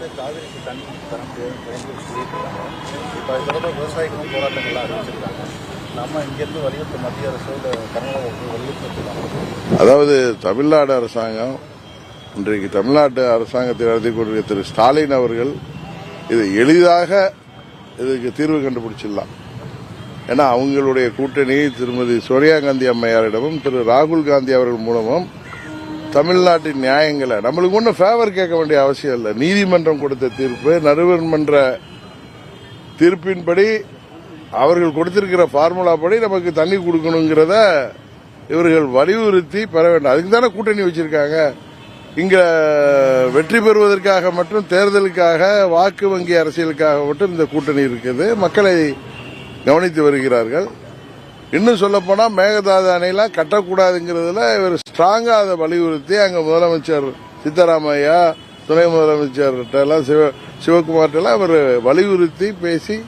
வந்து காவிரிக்கு தண்ணி தர முடியாது சொல்லியிருக்காங்க இப்போ அது தொடர்பாக விவசாயிகளும் போராட்டங்கள்லாம் அறிவிச்சிருக்காங்க. நம்ம இங்கேருந்து வலியுறுத்த மத்திய அரசு கர்நாடக வலியுறுத்திருக்காங்க. அதாவது தமிழ்நாடு அரசாங்கம் இன்றைக்கு தமிழ்நாட்டு அரசாங்கத்தை நடத்தி கொண்டிருக்கிற திரு ஸ்டாலின் அவர்கள் இது எளிதாக இதுக்கு தீர்வு கண்டுபிடிச்சிடலாம். ஏன்னா அவங்களுடைய கூட்டணி திருமதி சோனியா காந்தி அம்மையாரிடமும் திரு ராகுல் காந்தி அவர்கள் மூலமும் தமிழ்நாட்டின் நியாயங்களை நம்மளுக்கு ஒன்றும் ஃபேவர் கேட்க வேண்டிய அவசியம் இல்லை. நீதிமன்றம் கொடுத்த தீர்ப்பு நடுவர்மன்ற தீர்ப்பின்படி அவர்கள் கொடுத்திருக்கிற ஃபார்முலா படி நமக்கு தண்ணி கொடுக்கணுங்கிறத இவர்கள் வலியுறுத்தி பெற வேண்டும். அதுக்கு தானே கூட்டணி வச்சிருக்காங்க. இங்க வெற்றி பெறுவதற்காக மட்டும் தேர்தலுக்காக வாக்கு வங்கி அரசியலுக்காக மட்டும் இந்த கூட்டணி இருக்குது. மக்களை கவனித்து வருகிறார்கள். இன்னும் சொல்ல போனா மேகதாது அணையெல்லாம் கட்டக்கூடாதுங்கிறதுல இவர் ஸ்ட்ராங்கா அதை வலியுறுத்தி அங்க முதலமைச்சர் சித்தராமையா துணை முதலமைச்சர் எல்லாம் சிவ சிவகுமார்கிட்ட அவர் வலியுறுத்தி பேசி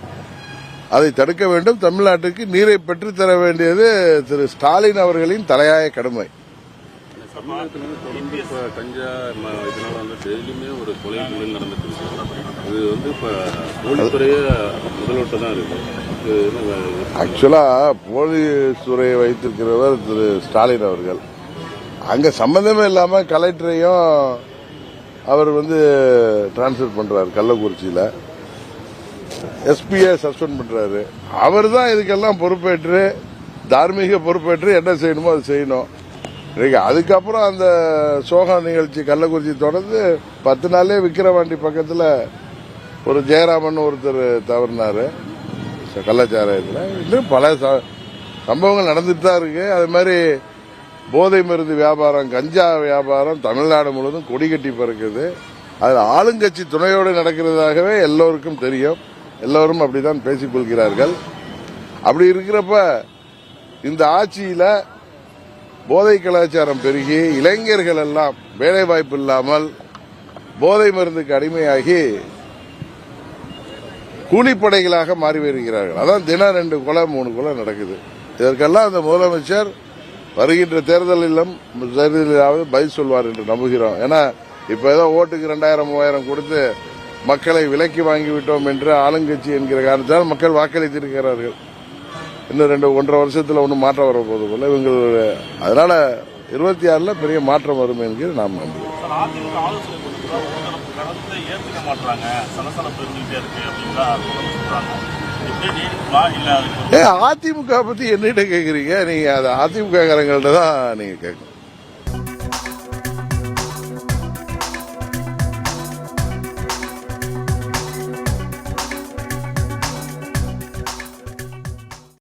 அதை தடுக்க வேண்டும். தமிழ்நாட்டுக்கு நீரை பெற்றுத்தர வேண்டியது திரு ஸ்டாலின் அவர்களின் தலையாய கடமை. தொடர்ந்து கஞ்சா இதனால வந்து டெய்லியுமே ஒரு கொலை நடந்துட்டு இருக்கு. இது வந்து இப்போ போலீஸ்துறையே தான் ஆக்சுவலா போலீஸ் துறையை வைத்திருக்கிறவர் திரு. ஸ்டாலின் அவர்கள். அங்க சம்பந்தமே இல்லாம கலெக்டரையும் அவர் வந்து டிரான்ஸ்பர் பண்ணுறாரு கள்ளக்குறிச்சியில. எஸ்பியை சஸ்பெண்ட் பண்றாரு. அவர் தான் இதுக்கெல்லாம் பொறுப்பேற்று தார்மீக பொறுப்பேற்று என்ன செய்யணுமோ அது செய்யணும். இன்னைக்கு அதுக்கப்புறம் அந்த சோக நிகழ்ச்சி கள்ளக்குறிச்சி தொடர்ந்து பத்து நாளே விக்கிரவாண்டி பக்கத்துல ஒரு ஜெயராமன் ஒருத்தர் தவறினாரு. கள்ளச்சாராயத்தில். இன்னும் பல ச- சம்பவங்கள் நடந்துட்டு தான் இருக்கு. அது மாதிரி போதை மருந்து வியாபாரம் கஞ்சா வியாபாரம் தமிழ்நாடு முழுவதும் கொடி கட்டி பறக்குது. அது ஆளுங்கட்சி துணையோடு நடக்கிறதாகவே எல்லோருக்கும் தெரியும். எல்லோரும் அப்படிதான் பேசிக் கொள்கிறார்கள். அப்படி இருக்கிறப்ப இந்த ஆட்சியில போதை கலாச்சாரம் பெருகி இளைஞர்கள் எல்லாம் வேலைவாய்ப்பு இல்லாமல் போதை மருந்துக்கு அடிமையாகி கூலிப்படைகளாக மாறி வருகிறார்கள். அதான் தினம் ரெண்டு கொலை மூணு கொலை நடக்குது. இதற்கெல்லாம் அந்த முதலமைச்சர் வருகின்ற தேர்தலிலும் தேர்தலிலாவது பதில் சொல்வார் என்று நம்புகிறோம். ஏன்னா இப்ப ஏதோ ஓட்டுக்கு ரெண்டாயிரம் மூவாயிரம் கொடுத்து மக்களை விலக்கி வாங்கிவிட்டோம் என்று ஆளுங்கட்சி என்கிற காரணத்தால் மக்கள் வாக்களித்திருக்கிறார்கள். இன்னும் ரெண்டு ஒன்றரை வருஷத்தில் ஒன்றும் மாற்றம் வர இல்லை போல இவங்களுடைய அதனால இருபத்தி ஆறில் பெரிய மாற்றம் வரும் என்கிற நாம் நம்புகிறோம். சார், அதிமுக ஆலோசனை கொடுத்தா ஒரு தரப்பு ஏற்றுக்க ஏத்துக்க மாட்டாங்க சலசலப்பு இருந்துகிட்டே இருக்கு அப்படின்லாம் சொல்றாங்க. அதிமுக பத்தி என்னிட்ட கேக்குறீங்க? நீங்க அது அதிமுக காரங்கள்ட்ட தான் நீங்க கேட்கணும்.